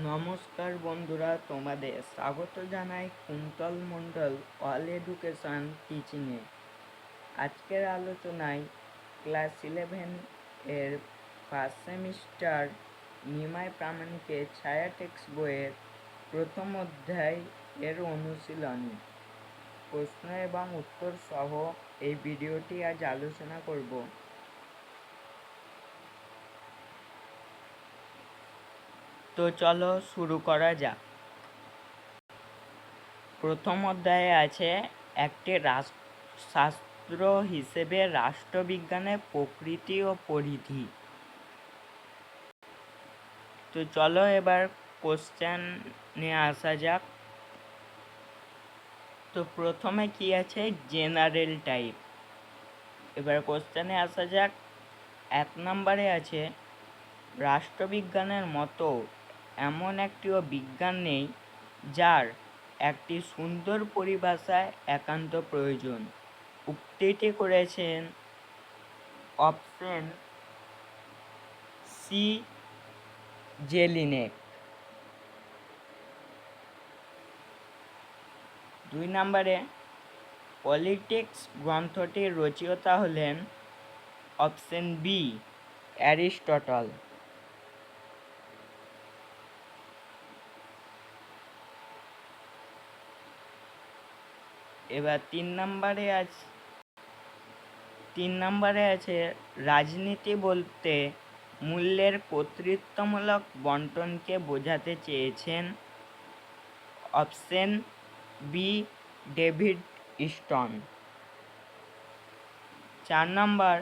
নমস্কার বন্ধুরা, তোমাদের স্বাগত জানাই কুন্তল মণ্ডল অল এডুকেশন টিচিংয়ে আজকের আলোচনায় ক্লাস ইলেভেন এর ফার্স্ট সেমিস্টার নিমাই প্রামাণিকের ছায়া টেক্সট বইয়ের প্রথম অধ্যায় এর অনুশীলনী। প্রশ্ন এবং উত্তর সহ এই ভিডিওটি আজ আলোচনা করব। তো চলো শুরু করা যাক। প্রথম অধ্যায়ে আছে, একটি শাস্ত্র হিসেবে রাষ্ট্রবিজ্ঞানের প্রকৃতি ও পরিধি। তো চলো এবার কোশ্চেনে আসা যাক। তো প্রথমে কি আছে? জেনারেল টাইপ এবার কোশ্চেনে আসা যাক। এক নম্বরে আছে, রাষ্ট্রবিজ্ঞানের মতো এমন একটিও বিজ্ঞান নেই যার একটি সুন্দর পরিভাষায় একান্ত প্রয়োজন। উক্তিটি করেছেন অপশন সি জেলিনেক। দুই নম্বরে, পলিটিক্স গ্রন্থটির রচয়িতা হলেন অপশন বি অ্যারিস্টটল। এবার তিন নম্বরে আছে তিন নম্বরে আছে রাজনীতি বলতে মূল্যের কর্তৃত্বমূলক বন্টনকে বোঝাতে চেয়েছেন অপশন বি, ডেভিড স্টন চার নম্বর,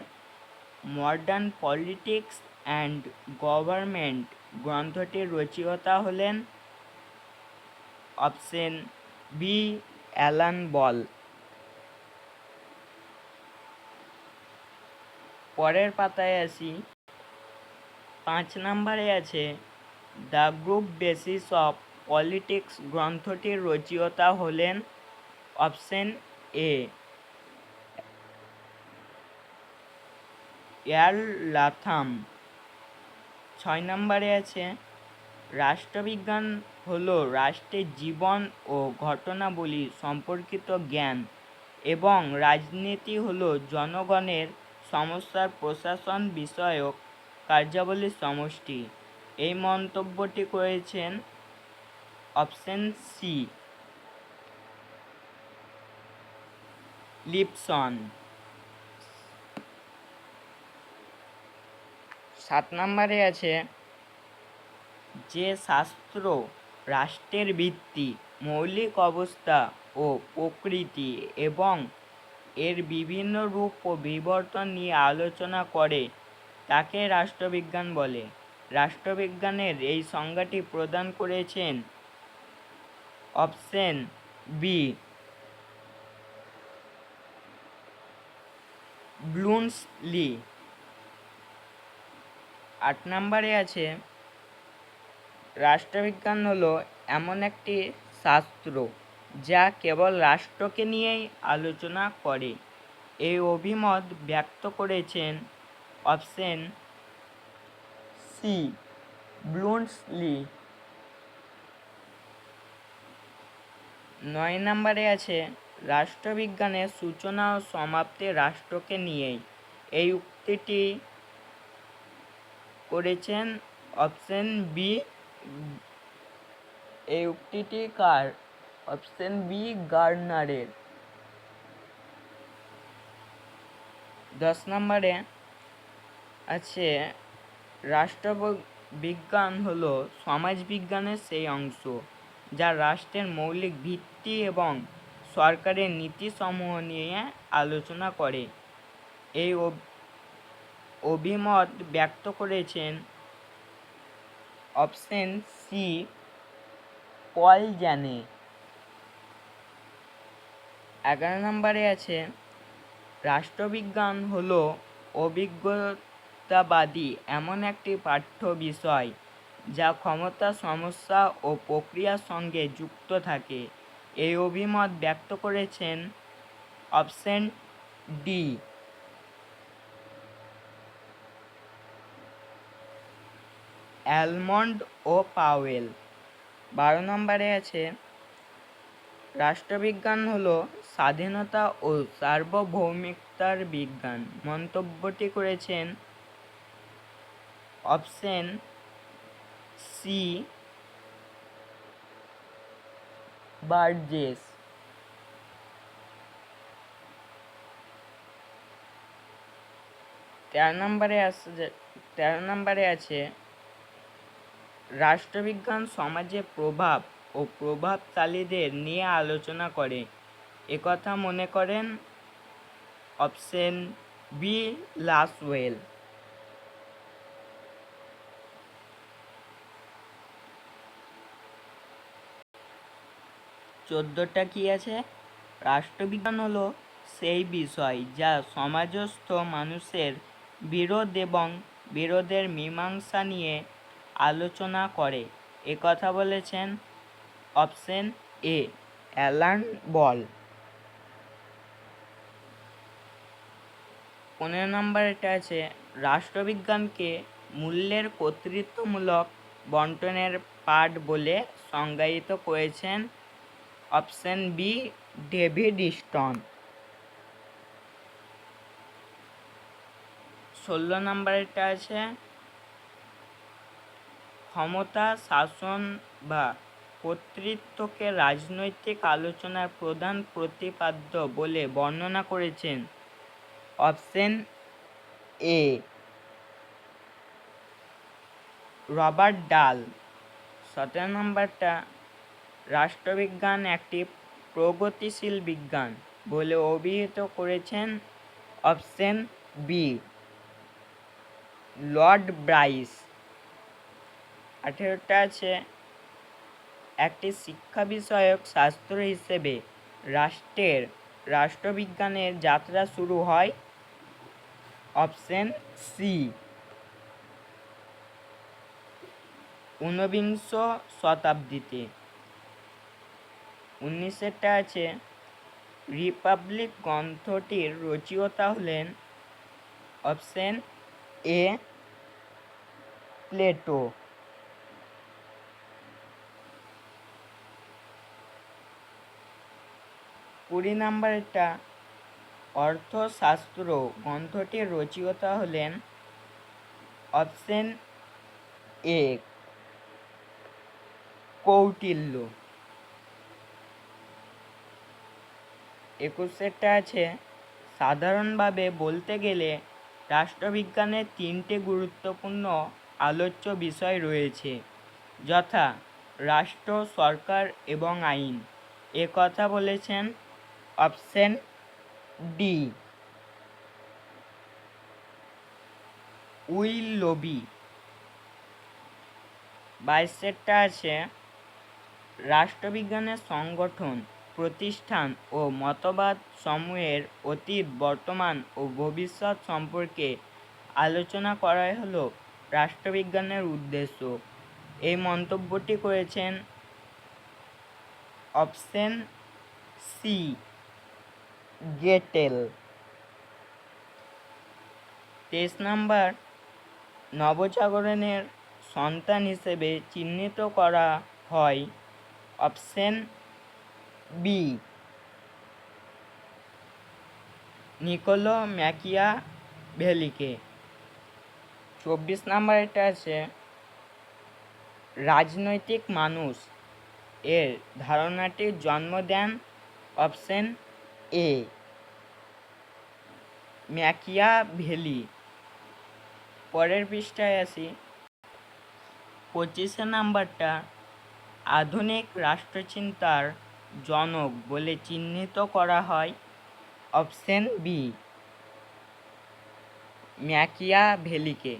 মডার্ন পলিটিক্স অ্যান্ড গভর্নমেন্ট গ্রন্থটির রচয়িতা হলেন অপশন বি অ্যালান বল। পরের পাতায় আসি। পাঁচ নম্বরে আছে, the group basis of politics গ্রন্থটির রচয়িতা হলেন অপশন এ। Air Latham. ছয় নম্বরে আছে, রাষ্ট্রবিজ্ঞান হলো রাষ্ট্রের জীবন ও ঘটনাবলী সম্পর্কিত জ্ঞান এবং রাজনীতি হলো জনগণের সমস্যার প্রশাসন বিষয়ক কার্যাবলীর সমষ্টি। এই মন্তব্যটি করেছেন অপশন সি। লিপসন। সাত নম্বরে আছে, যে শাস্ত্র রাষ্ট্রের ভিত্তি, মৌলিক অবস্থা ও প্রকৃতি এবং এর বিভিন্ন রূপ ও বিবর্তন নিয়ে আলোচনা করে, তাকে রাষ্ট্রবিজ্ঞান বলে। রাষ্ট্রবিজ্ঞানের এই সংজ্ঞাটি প্রদান করেছেন অপশন বি ব্লুন্সলি আট নম্বরে আছে রাষ্ট্রবিজ্ঞান হলো এমন একটি শাস্ত্র যা কেবল রাষ্ট্রকে নিয়েই আলোচনা করে। এই অভিমত ব্যক্ত করেছেন অপশন সি ব্লুন্সলি নয় নম্বরে আছে, রাষ্ট্রবিজ্ঞানের সূচনা ও সমাপ্তি রাষ্ট্রকে নিয়েই। এই উক্তিটি করেছেন অপশন বি এই উক্তিটি কার? Option B, গার্নারের। দশ নম্বরে আছে রাষ্ট্র বিজ্ঞান হলো সমাজবিজ্ঞানের সেই অংশ, যা রাষ্ট্রের মৌলিক ভিত্তি এবং সরকারের নীতিসমূহ নিয়ে আলোচনা করে। এই অভিমত ব্যক্ত করেছেন অপশন সি পল জানে। এগারো নম্বরে আছে, রাষ্ট্রবিজ্ঞান হলো অভিজ্ঞতাবাদী এমন একটি পাঠ্য বিষয় যা ক্ষমতা, সমস্যা ও প্রক্রিয়ার সঙ্গে যুক্ত থাকে। এই অভিমত ব্যক্ত করেছেন অপশন ডি। অ্যালমন্ড ও পাওয়েল। বারো নম্বরে আছে, রাষ্ট্রবিজ্ঞান হলো স্বাধীনতা ও সার্বভৌমিকতার বিজ্ঞান। মন্তব্যটি করেছেন অপশন সি বার্জেস। তেরো নম্বরে আছে, তেরো নম্বরে আছে রাষ্ট্রবিজ্ঞান, সমাজে প্রভাব ও প্রভাবশালীদের নিয়ে আলোচনা করে। একথা মনে করেন অপশন বি লাসওয়েল। চোদ্দোটা কি আছে? রাষ্ট্রবিজ্ঞান হলো সেই বিষয় যা সমাজস্থ মানুষের বিরোধ এবং বিরোধের মীমাংসা নিয়ে আলোচনা করে। একথা বলেছেন অপশন এ অ্যালান বল। পনেরো নম্বরটা আছে, রাষ্ট্রবিজ্ঞানকে মূল্যের কর্তৃত্বমূলক বন্টনের পাঠ বলে সংজ্ঞায়িত করেছেন অপশন বি, ডেভিড স্টন ষোলো নম্বরটা আছে ক্ষমতা, শাসন বা কর্তৃত্বকে রাজনৈতিক আলোচনার প্রধান প্রতিপাদ্য বলে বর্ণনা করেছেন। অপশন এ, রবার্ট ডাল। সতেরো নম্বরটা, রাষ্ট্রবিজ্ঞান একটি প্রগতিশীল বিজ্ঞান বলে অভিহিত করেছেন। Option B, Lord Bryce. আঠেরোটা আছে। একটি শিক্ষা বিষয়ক শাস্ত্র হিসেবে রাষ্ট্রের রাষ্ট্রবিজ্ঞানের যাত্রা শুরু হয় অপশন সি। ঊনবিংশ শতাব্দীতে। উনিশেরটা আছে। রিপাবলিক গ্রন্থটির রচয়িতা হলেন অপশন এ, প্লেটো। কুড়ি নাম্বারটা অর্থশাস্ত্র গ্রন্থটির রচয়িতা হলেন অপশন এ, কৌটিল্য। একুশেরটা আছে, সাধারণভাবে বলতে গেলে রাষ্ট্রবিজ্ঞানের তিনটে গুরুত্বপূর্ণ আলোচ্য বিষয় রয়েছে, যথা রাষ্ট্র, সরকার এবং আইন। এ কথা বলেছেন অপশন ডি। Willoughby. বাইশেরটা আছে, রাষ্ট্রবিজ্ঞানের সংগঠন, প্রতিষ্ঠান ও মতবাদ সমূহের অতীত, বর্তমান ও ভবিষ্যৎ সম্পর্কে আলোচনা করাই হলো রাষ্ট্রবিজ্ঞানের উদ্দেশ্য। এই মন্তব্যটি করেছেন অপশন সি। গেটেল। তেইশ নাম্বার, নবজাগরণের সন্তান হিসেবে চিহ্নিত করা হয় অপশন বি। নিকোলো ম্যাকিয়া ভ্যালিকে চব্বিশ নাম্বার এটা আছে, রাজনৈতিক মানুষ। এর ধারণাটির জন্ম দেন অপশন এ। ম্যাকিয়া ভেলি পরের পৃষ্ঠায় আসি পঁচিশে নাম্বারটা, আধুনিক রাষ্ট্রচিন্তার জনক বলে চিহ্নিত করা হয় অপশন বি, ম্যাকিয়া ভেলিকে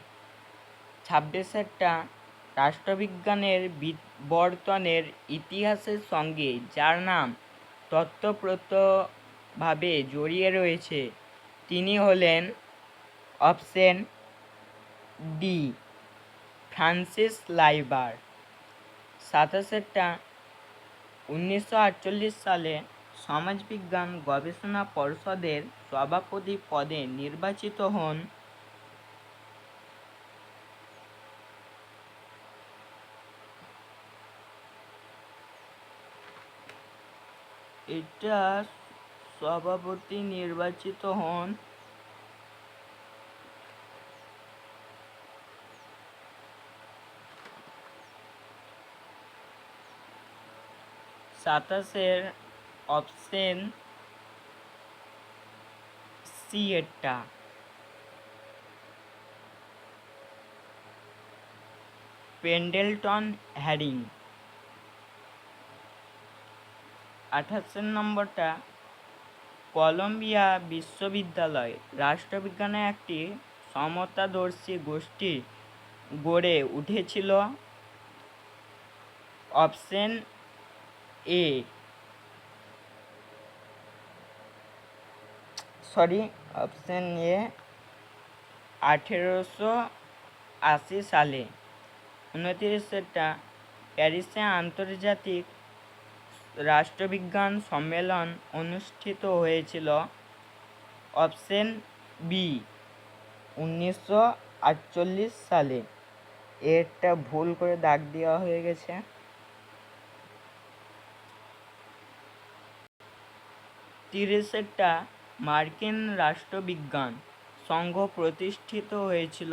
ছাব্বিশেরটা, রাষ্ট্রবিজ্ঞানের বিবর্তনের ইতিহাসের সঙ্গে, যার নাম ভাবে জড়িয়ে রয়েছে। তিনি হলেন অপশন ডি, ফ্রান্সিস লাইবার। সাতাশেরটা উনিশশো আটচল্লিশ সালে সমাজবিজ্ঞান গবেষণা পর্ষদের সভাপতি পদে নির্বাচিত হন। এটা সভাপতি নির্বাচিত হন। সাতাশের অপশন সি এরটা পেন্ডেলটন হ্যারিং। আঠাশের নম্বরটা কলম্বিয়া বিশ্ববিদ্যালয় রাষ্ট্রবিজ্ঞানে একটি সমতাদর্শী গোষ্ঠী গড়ে উঠেছিল। Option A sorry, option A আঠেরোশো আশি সালে উনতিরিশেরটা প্যারিসে আন্তর্জাতিক রাষ্ট্রবিজ্ঞান সম্মেলন অনুষ্ঠিত হয়েছিল অপশন বি, উনিশশো আটচল্লিশ সালে। এরটা ভুল করে দাগ দেওয়া হয়ে গেছে। তিরিশেরটা মার্কিন রাষ্ট্রবিজ্ঞান সংঘ প্রতিষ্ঠিত হয়েছিল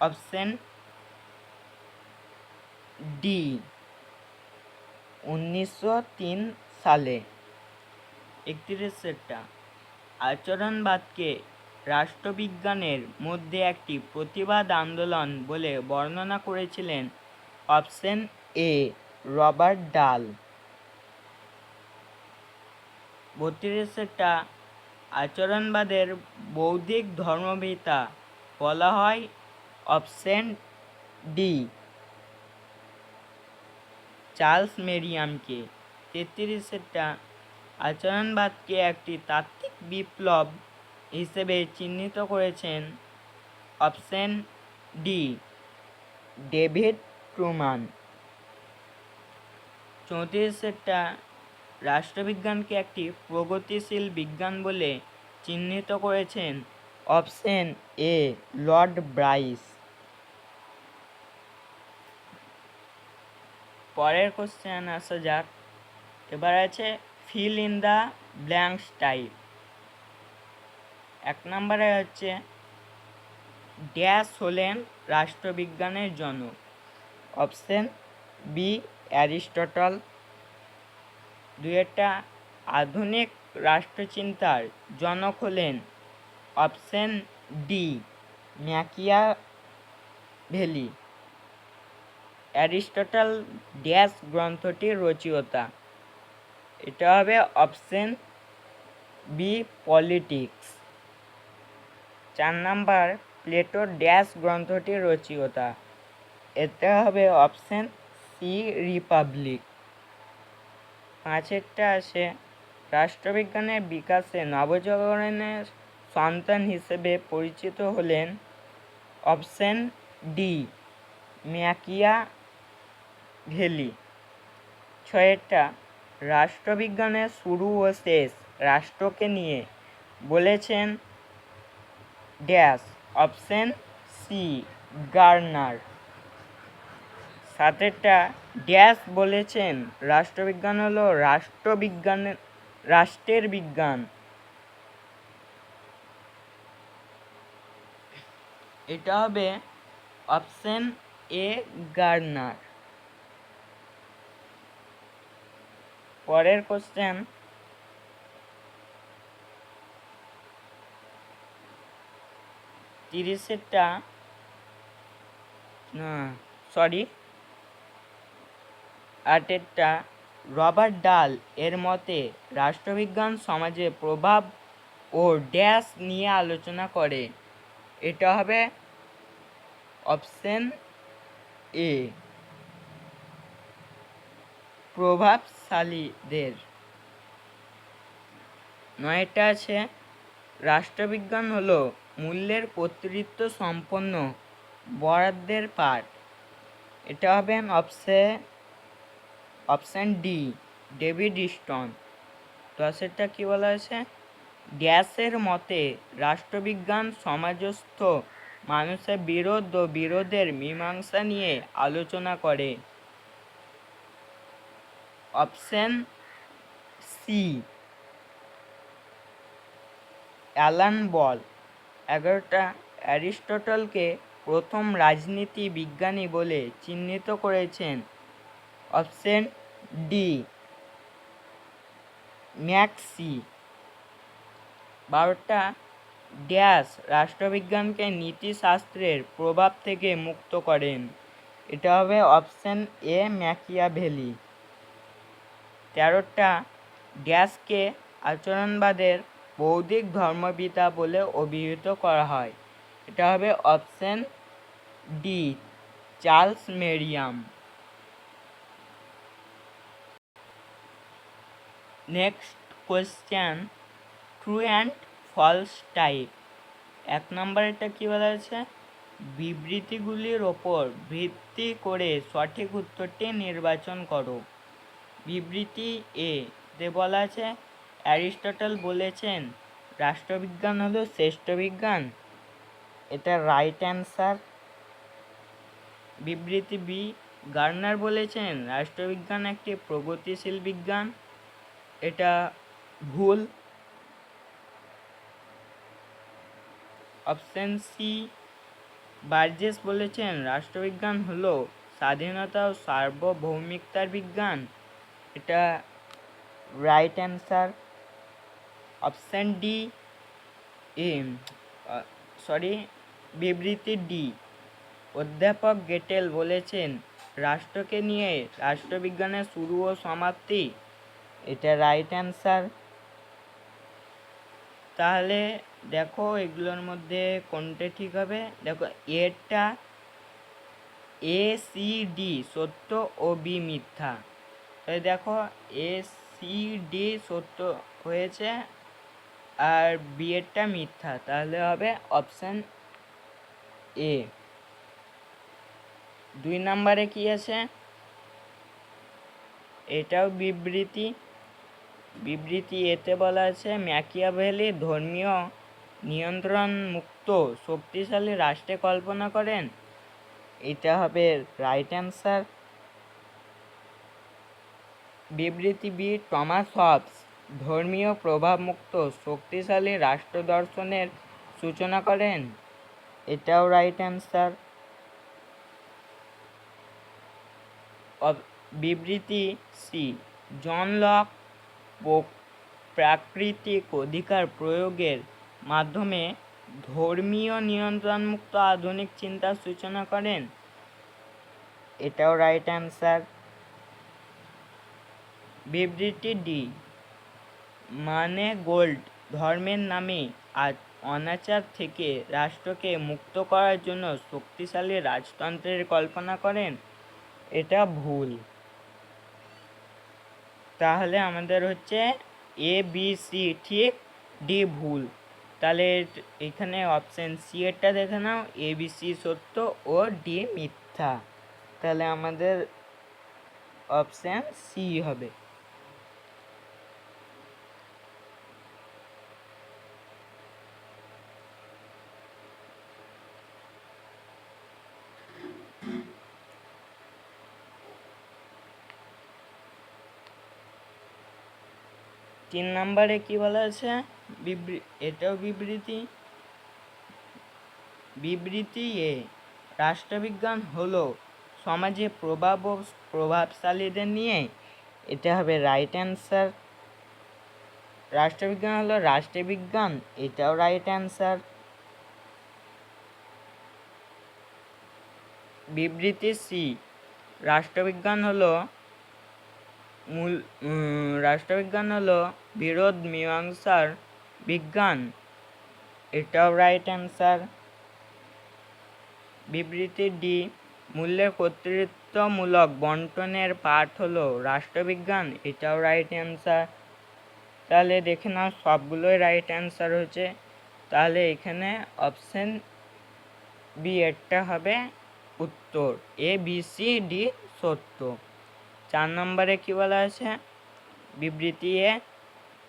অপশন ডি। উনিশশো তিন সালে একত্রিশেরটা আচরণবাদকে রাষ্ট্রবিজ্ঞানের মধ্যে একটি প্রতিবাদ আন্দোলন বলে বর্ণনা করেছিলেন অপশন এ রবার্ট ডাল। বত্রিশেরটা আচরণবাদের বৌদ্ধিক ধর্মবিতা বলা হয় অপশন ডি। চার্লস মেরিয়ামকে। তেত্রিশেরটা আচরণবাদকে একটি তাত্ত্বিক বিপ্লব হিসেবে চিহ্নিত করেছেন অপশন ডি, ডেভিড ট্রুমান। চৌত্রিশেরটা রাষ্ট্রবিজ্ঞানকে একটি প্রগতিশীল বিজ্ঞান বলে চিহ্নিত করেছেন অপশন এ, লর্ড ব্রাইস। পরের কোশ্চেন আসা যাক। এবার আছে fill in the blanks type এক নম্বরে হচ্ছে ড্যাশ হলেন রাষ্ট্রবিজ্ঞানের জনক। অপশন বি অ্যারিস্টটল দুয়েরটা আধুনিক রাষ্ট্রচিন্তার জনক হলেন। অপশন ডি ম্যাকিয়া ভেলি অ্যারিস্টটল ড্যাশ গ্রন্থটির রচয়িতা। এটা হবে অপশন বি পলিটিক্স। চার নাম্বার, প্লেটো ড্যাশ গ্রন্থটির রচয়িতা। এটা হবে অপশন সি রিপাবলিক। পাঁচেরটা আছে রাষ্ট্রবিজ্ঞানের বিকাশে নবজাগরণের সন্তান হিসেবে পরিচিত হলেন অপশন ডি ম্যাকিয়া ভেলি। ছয়েরটা রাষ্ট্রবিজ্ঞানের শুরু ও শেষ রাষ্ট্রকে নিয়ে বলেছেন ড্যাশ, অপশন সি, গার্নার। সাতেরটা, ড্যাশ বলেছেন রাষ্ট্রবিজ্ঞান হলো রাষ্ট্রবিজ্ঞানের রাষ্ট্রের বিজ্ঞান। এটা হবে অপশন এ, গার্নার। পরের কোশ্চেন তিরিশেরটা সরি আটেরটা, রবার্ট ডাল এর মতে রাষ্ট্রবিজ্ঞান সমাজে প্রভাব ও ড্যাশ নিয়ে আলোচনা করে। এটা হবে অপশন এ প্রভাবশালীদের। নয়টা আছে, রাষ্ট্রবিজ্ঞান হলো মূল্যের কর্তৃত্ব সম্পন্ন বরাদ্দের পাঠ। এটা হবে অপশে, অপশান ডি, ডেভিড স্টোন। দশেরটা কী বলা আছে গ্যাসের মতে রাষ্ট্রবিজ্ঞান সমাজস্থ মানুষের বিরোধ ও বিরোধের মীমাংসা নিয়ে আলোচনা করে। Option C. অ্যালান বল, এগারোটা অ্যারিস্টটলকে প্রথম রাজনীতি বিজ্ঞানী বলে চিহ্নিত করেছেন। অপশন ডি ম্যাক্সি বারোটা ড্যাশ রাষ্ট্রবিজ্ঞানকে নীতিশাস্ত্রের প্রভাব থেকে মুক্ত করেন। এটা হবে অপশন এ, ম্যাকিয়াভেলি। তেরোটা ড্যাশকে আচরণবাদের বৌদ্ধিক ধর্মপিতা বলে অভিহিত করা হয়। এটা হবে option D, Charles Merriam. Next question, true and false type. এক নম্বরেরটা কী বলা হয়েছে? বিবৃতিগুলির ওপর ভিত্তি করে সঠিক উত্তরটি নির্বাচন করো। বিবৃতি এ তে বলা আছে, অ্যারিস্টটল বলেছেন, রাষ্ট্রবিজ্ঞান হলো শ্রেষ্ঠ বিজ্ঞান। এটা রাইট অ্যান্সার বিবৃতি বি, গার্নার বলেছেন, রাষ্ট্রবিজ্ঞান একটি প্রগতিশীল বিজ্ঞান। এটা ভুল। অপশন সি, বার্জেস বলেছেন, রাষ্ট্রবিজ্ঞান হলো স্বাধীনতা ও সার্বভৌমিকতার বিজ্ঞান। এটা right answer option D M sorry বিবৃতি ডি অধ্যাপক গেটেল বলেছেন, রাষ্ট্রকে নিয়ে রাষ্ট্রবিজ্ঞানের শুরু ও সমাপ্তি। এটা রাইট অ্যান্সার তাহলে দেখো এগুলোর মধ্যে কোনটা ঠিক হবে? দেখো, এটা এ সি ডি সত্য ও বি মিথ্যা। দেখো এ সি ডি সত্য হয়েছে আর বি এরটা মিথ্যা। তাহলে হবে অপশান এ দুই নম্বরে কি আছে? এটাও বিবৃতি। বিবৃতি এতে বলা আছে ম্যাকিয়াভেলি ধর্মীয় নিয়ন্ত্রণ মুক্ত, শক্তিশালী রাষ্ট্রে কল্পনা করেন। এটা হবে রাইট অ্যান্সার বিবৃতি বি টমাস হবস, ধর্মীয় প্রভাবমুক্ত শক্তিশালী রাষ্ট্র দর্শনের সূচনা করেন? এটাও রাইট অ্যান্সার বিবৃতি সি জন লক প্রাকৃতিক অধিকার প্রয়োগের মাধ্যমে ধর্মীয় নিয়ন্ত্রণমুক্ত আধুনিক চিন্তার সূচনা করেন? এটাও রাইট অ্যান্সার বিবৃতি ডি মানে গোল্ড ধর্মের নামে আজ অনাচার থেকে রাষ্ট্রকে মুক্ত করার জন্য শক্তিশালী রাজতন্ত্রের কল্পনা করেন, এটা ভুল। তাহলে আমাদের হচ্ছে এ বি সি ঠিক ডি ভুল। তাহলে এখানে অপশান সি এরটা দেখে নাও এ বি সি সত্য ও ডি মিথ্যা। তাহলে আমাদের অপশান সি হবে। তিন নম্বরে কি বলা আছে? বিবৃ, এটাও বিবৃতি। বিবৃতি এ, রাষ্ট্রবিজ্ঞান হলো সমাজে প্রভাব ও প্রভাবশালীদের নিয়ে। এটা হবে রাইট অ্যান্সার রাষ্ট্রবিজ্ঞান হলো রাষ্ট্রবিজ্ঞান, এটাও রাইট অ্যান্সার বিবৃতি সি, রাষ্ট্রবিজ্ঞান হলো মূল রাষ্ট্রবিজ্ঞান হলো বিরোধ মীমাংসার বিজ্ঞান। এটাও রাইট অ্যান্সার বিবৃতি ডি, মূল্যের কর্তৃত্বমূলক বন্টনের পাঠ হলো রাষ্ট্রবিজ্ঞান, এটাও রাইট অ্যান্সার তাহলে দেখে নাও, সবগুলোই রাইট অ্যান্সার হচ্ছে তাহলে এখানে অপশন বি এরটা হবে উত্তর। এ বি সি ডি সত্য। চার নম্বরে কী বলা আছে বিবৃতি এ,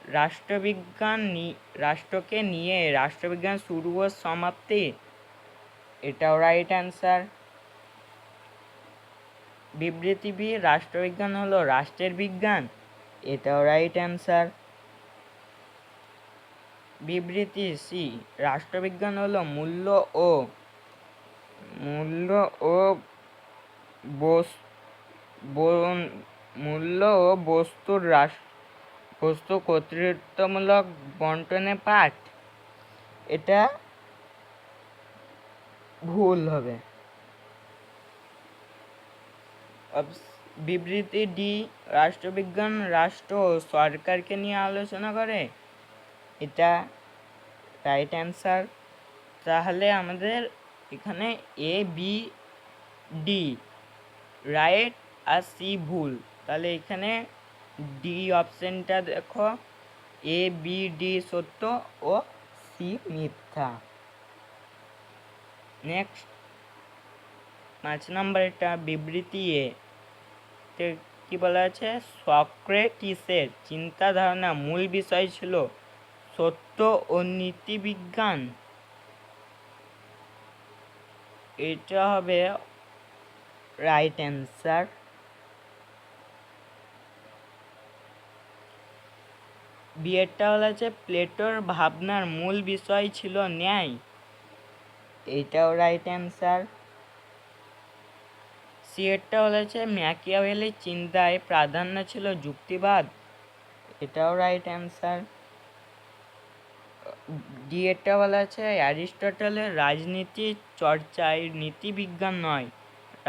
রাষ্ট্রবিজ্ঞান রাষ্ট্রকে নিয়ে রাষ্ট্রবিজ্ঞান শুরু ও সমাপ্তি। এটাও রাইট অ্যান্সার বিবৃতি বি, রাষ্ট্রবিজ্ঞান হলো রাষ্ট্রের বিজ্ঞান। এটাও রাইট অ্যান্সার বিবৃতি সি, রাষ্ট্রবিজ্ঞান হলো মূল্য ও মূল্য ও বস- বন- মূল্য ও বস্তুর রাস, বস্তু কর্তৃত্বমূলক বন্টনে পাঠ। এটা ভুল হবে। বিবৃতি ডি, রাষ্ট্রবিজ্ঞান, রাষ্ট্র ও সরকারকে নিয়ে আলোচনা করে। এটা রাইট অ্যান্সার তাহলে আমাদের এখানে এ বি ডি রাইট আর সি ভুল। তাহলে এখানে ডি অপশনটা দেখো। এ বি ডি সত্য ও সি মিথ্যা। নেক্সট পাঁচ নম্বর এটা বিবৃতি এ কি বলা আছে? সক্রেটিসের চিন্তা ধারণা মূল বিষয় ছিল সত্য ও নীতিবিজ্ঞান। এটা হবে রাইট অ্যান্সার বিয়েরটা হলো যে প্লেটোর ভাবনার মূল বিষয় ছিল ন্যায়। এইটাও রাইট অ্যান্সার সিয়েরটা হলো যে ম্যাকিয়াভেলির চিন্তায় প্রাধান্য ছিল যুক্তিবাদ। এটাও রাইট অ্যান্সার ডিএটা বলা আছে অ্যারিস্টটলের রাজনীতি চর্চায় নীতিবিজ্ঞান নয়,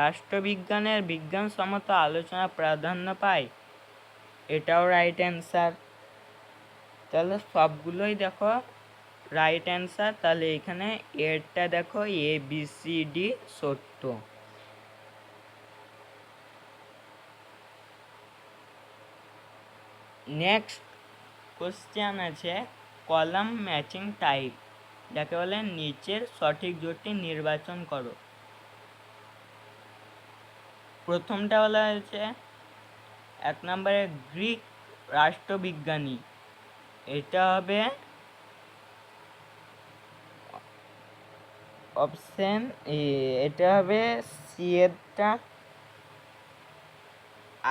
রাষ্ট্রবিজ্ঞানের বিজ্ঞানসম্মত আলোচনা প্রাধান্য পায়। এটাও রাইট অ্যান্সার তাহলে সবগুলোই দেখো রাইট অ্যান্সার তাহলে এখানে এরটা দেখো এ বি সি ডি সত্য। নেক্সট কোশ্চেন আছে কলাম ম্যাচিং টাইপ যাকে বলে নিচের সঠিক জোটটি নির্বাচন করো। প্রথমটা বলা হয়েছে, এক নম্বরে গ্রিক রাষ্ট্রবিজ্ঞানী। এটা হবে অপশন এটা হবে সি এরটা।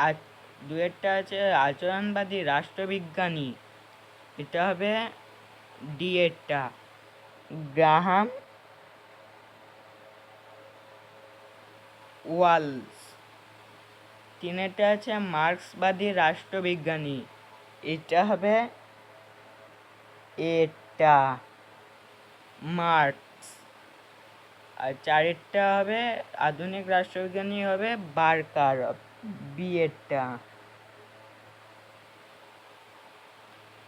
আর দুয়েরটা আছে আচরণবাদী রাষ্ট্রবিজ্ঞানী, এটা হবে ডি এরটা। গ্রাহাম ওয়ালস তিনেরটা আছে মার্ক্সবাদী রাষ্ট্রবিজ্ঞানী, এটা হবে এটা মার্কস। আর চারেরটা হবে আধুনিক রাষ্ট্রবিজ্ঞানী হবে বার্কার বিয়েরটা।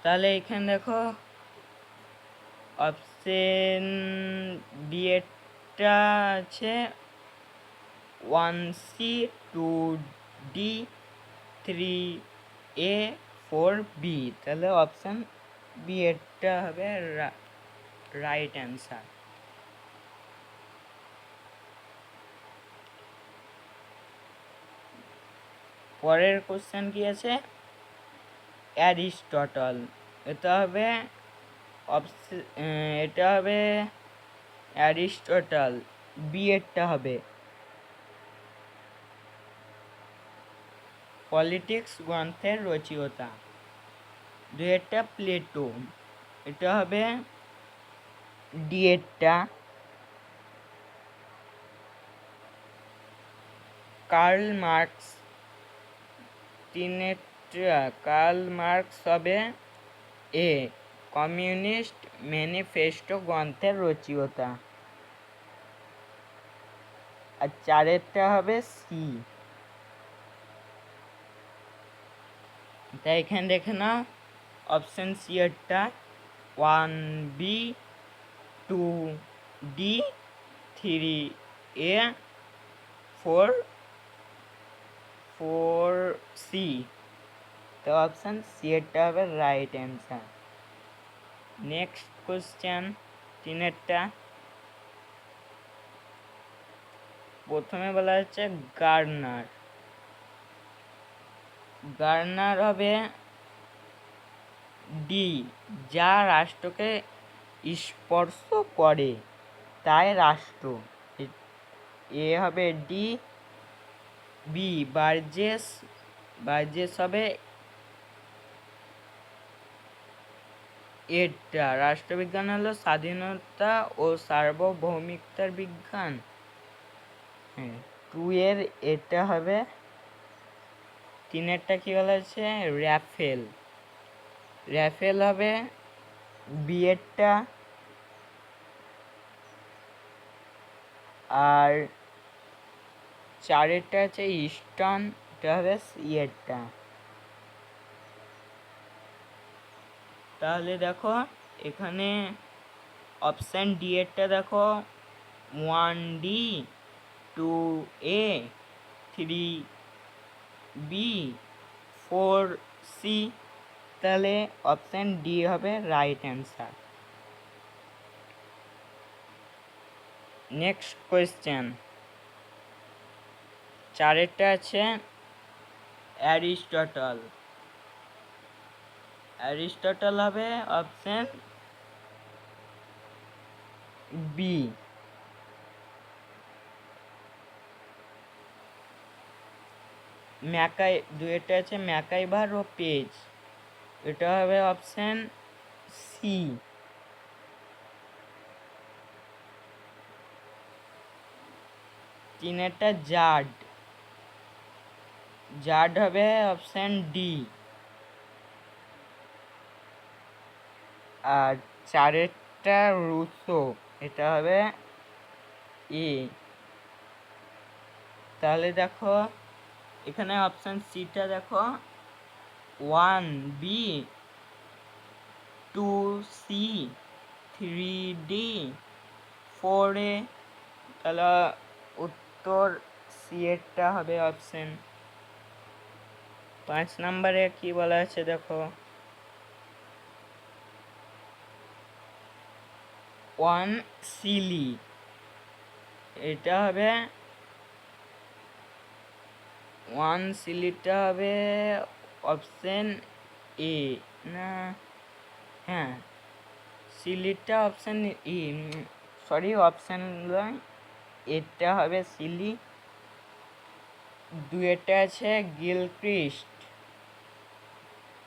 তাহলে এখানে দেখো অপশন বিয়েরটা আছে one C, two D, three A, four B. তাহলে অপশান বি এরটা হবে রাইট অ্যান্সার পরের কোশ্চেন কি আছে? অ্যারিস্টটল। এটা হবে এটা হবে অ্যারিস্টটল। বি এরটা হবে। পলিটিক্স গ্রন্থের রচয়িতা। দুয়েরটা প্লেটো এটা হবে ডিএরটা কার্ল মার্কস তিনেরটা কার্ল মার্কস হবে এ কমিউনিস্ট ম্যানিফেস্টো গ্রন্থের রচয়িতা। আর চারেরটা হবে সি তাই এখানে দেখে নাও। Option C এরটা one B, two D, three A, four four C. তো অপশন সি এরটা হবে রাইট অ্যান্সার। নেক্সট কোশ্চেন, তিনেরটা। প্রথমে বলা হচ্ছে গার্নার। গার্নার হবে ডি যা রাষ্ট্রকে স্পর্শ করে। তাই রাষ্ট্র। এ- হবে ডি বি বার্জেস বার্জেস হবে এটা রাষ্ট্রবিজ্ঞান হলো স্বাধীনতা ও সার্বভৌমিকতার বিজ্ঞান। হ্যাঁ টু এর এটা হবে, তিনেরটা কি বলা আছে র্যাফেল র্যাফেল হবে, বিয়েরটা, আর চারেরটা আছে ইস্টার্ন, এটা হবে ইয়েরটা। তাহলে দেখো, এখানে অপশান ডি এরটা দেখো, one D, two A, three B, four C তাহলে অপশান ডি হবে রাইট অ্যান্সার নেক্সট কোয়েশ্চেন চারেরটা আছে অ্যারিস্টটল অ্যারিস্টটল হবে অপশন বি ম্যাকাই দুয়েটা আছে ম্যাকাইভার ও পেজ এটা হবে অপশন সি। তিনেরটা জাড। জাড হবে অপশন ডি। আর চারেরটা রুসো, এটা হবে এ। তাহলে দেখো, এখানে অপশান সিটা দেখো। One B two C three D four A তাহলে উত্তর সি এরটা হবে অপশন পাঁচ নম্বরে কি বলা আছে দেখো? ওয়ান সিলি এটা হবে ওয়ান সিলিটা হবে অপশন এ, না হ্যাঁ। সিলিটা অপশান ই সরি অপশান নয়। এটা হবে সিলি দুয়েটা আছে, গিলক্রিস্ট।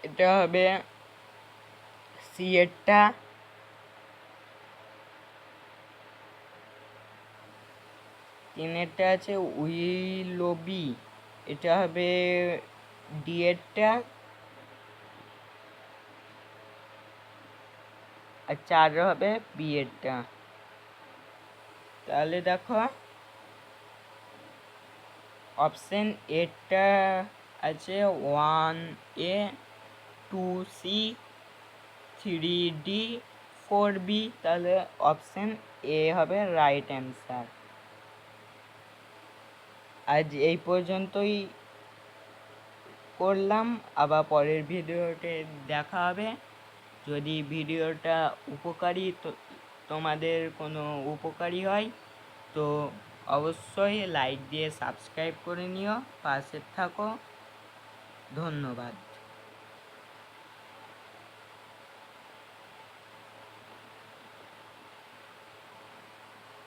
এটা হবে সি এরটা তিনেরটা আছে, উইলোবি। এটা হবে ডি এরটা আর চার হবে বি এরটা তাহলে দেখো অপশন এরটা আছে one A two C three D four B তাহলে অপশন এ হবে রাইট অ্যান্সার আজ এই পর্যন্তই। করলাম, আবার পরের ভিডিওতে দেখা হবে। যদি ভিডিওটা উপকারী তোমাদের কোনো উপকারী হয়, তো অবশ্যই লাইক দিয়ে সাবস্ক্রাইব করে নিও। পাশে থাকো। ধন্যবাদ।